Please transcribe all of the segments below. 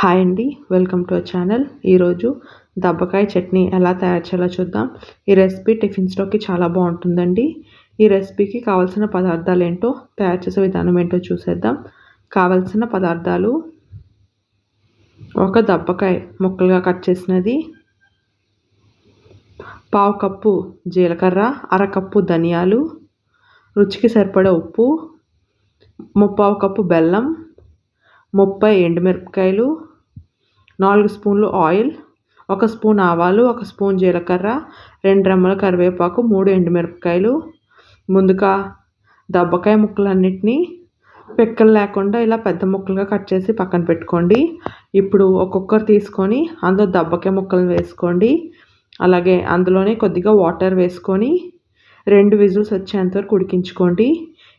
Hi అండి welcome to our channel. ఈరోజు దబ్బకాయ చట్నీ ఎలా తయారు చేయాలో చూద్దాం. ఈ రెసిపీ టిఫిన్స్లోకి చాలా బాగుంటుందండి. ఈ రెసిపీకి కావాల్సిన పదార్థాలు ఏంటో తయారు చేసే విధానం ఏంటో చూసేద్దాం. కావలసిన పదార్థాలు. ఒక దబ్బకాయ ముక్కలుగా కట్ చేసినది. పావు కప్పు జీలకర్ర అరకప్పు ధనియాలు. రుచికి సరిపడే ఉప్పు. ముప్పావు కప్పు బెల్లం. ముప్పై ఎండుమిరపకాయలు. నాలుగు స్పూన్లు ఆయిల్ ఒక స్పూన్ ఆవాలు ఒక స్పూన్ జీలకర్ర రెండు రెమ్మల కరివేపాకు మూడు ఎండుమిరపకాయలు ముందుగా దబ్బకాయ ముక్కలన్నిటినీ పిక్కలు లేకుండా ఇలా పెద్ద ముక్కలుగా కట్ చేసి పక్కన పెట్టుకోండి. ఇప్పుడు ఒక్కొక్కరు తీసుకొని అందులో దబ్బకాయ ముక్కలు వేసుకోండి. అలాగే అందులోనే కొద్దిగా వాటర్ వేసుకొని రెండు విజిల్స్ వచ్చేంతవరకు ఉడికించుకోండి.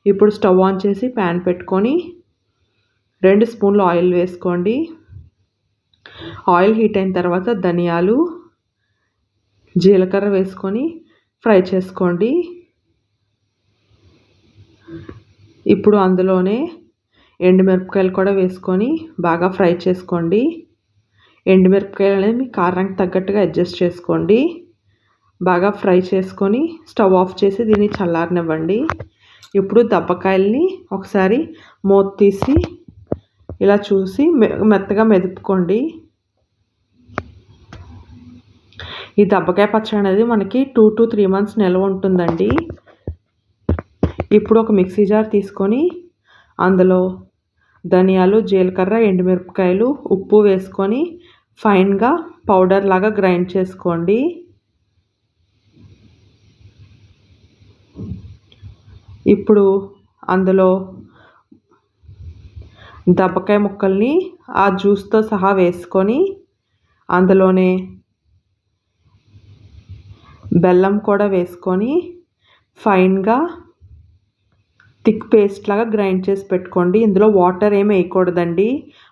ఇప్పుడు స్టవ్ ఆన్ చేసి ప్యాన్ పెట్టుకొని రెండు స్పూన్లు ఆయిల్ వేసుకోండి. ఆయిల్ హీట్ అయిన తర్వాత ధనియాలు జీలకర్ర వేసుకొని ఫ్రై చేసుకోండి. ఇప్పుడు అందులోనే ఎండుమిరపకాయలు కూడా వేసుకొని బాగా ఫ్రై చేసుకోండి. ఎండుమిరపకాయలు అనేది మీ కారానికి తగ్గట్టుగా అడ్జస్ట్ చేసుకోండి. బాగా ఫ్రై చేసుకొని స్టవ్ ఆఫ్ చేసి దీన్ని చల్లారనివ్వండి. ఇప్పుడు దబ్బకాయల్ని ఒకసారి మూత తీసి ఇలా చూసి మెత్తగా మెదుపుకోండి. ఈ దబ్బకాయ పచ్చడి అనేది మనకి టూ టు త్రీ మంత్స్ నిల్వ ఉంటుందండి. ఇప్పుడు ఒక మిక్సీ జార్ తీసుకొని అందులో ధనియాలు జీలకర్ర ఎండుమిరపకాయలు ఉప్పు వేసుకొని ఫైన్గా పౌడర్ లాగా గ్రైండ్ చేసుకోండి. ఇప్పుడు అందులో దబ్బకాయ ముక్కల్ని ఆ జ్యూస్తో సహా వేసుకొని అందులోనే బెల్లం కూడా వేసుకొని ఫైన్గా థిక్ పేస్ట్ లాగా గ్రైండ్ చేసి పెట్టుకోండి. ఇందులో వాటర్ ఏమి వేయకూడదండి.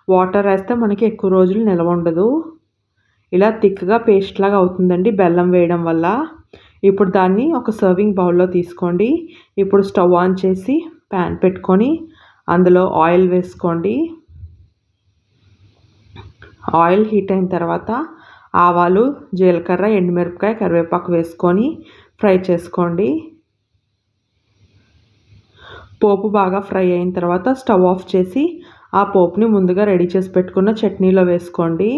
వాటర్ వేస్తే మనకి ఎక్కువ రోజులు నిల్వ ఉండదు. ఇలా థిక్గా పేస్ట్ లాగా అవుతుందండి బెల్లం వేయడం వల్ల. ఇప్పుడు దాన్ని ఒక సర్వింగ్ బౌల్లో తీసుకోండి. ఇప్పుడు స్టవ్ ఆన్ చేసి ప్యాన్ పెట్టుకొని అందులో ఆయిల్ వేసుకోండి. ఆయిల్ హీట్ అయిన తర్వాత ఆవాలు జీలకర్ర ఎండుమిరపకాయ కరివేపాకు వేసుకొని ఫ్రై చేసుకోండి. పోపు బాగా ఫ్రై అయిన తర్వాత స్టవ్ ఆఫ్ చేసి ఆ పోపుని ముందుగా రెడీ చేసి పెట్టుకున్న చట్నీలో వేసుకోండి.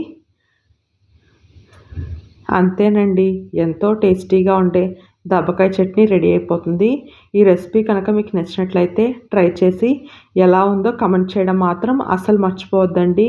అంతేనండి ఎంతో టేస్టీగా ఉండే దబ్బకాయ చట్నీ రెడీ అయిపోతుంది. ఈ రెసిపీ కనుక మీకు నచ్చినట్లయితే ట్రై చేసి ఎలా ఉందో కమెంట్ చేయడం మాత్రం అసలు మర్చిపోవద్దండి.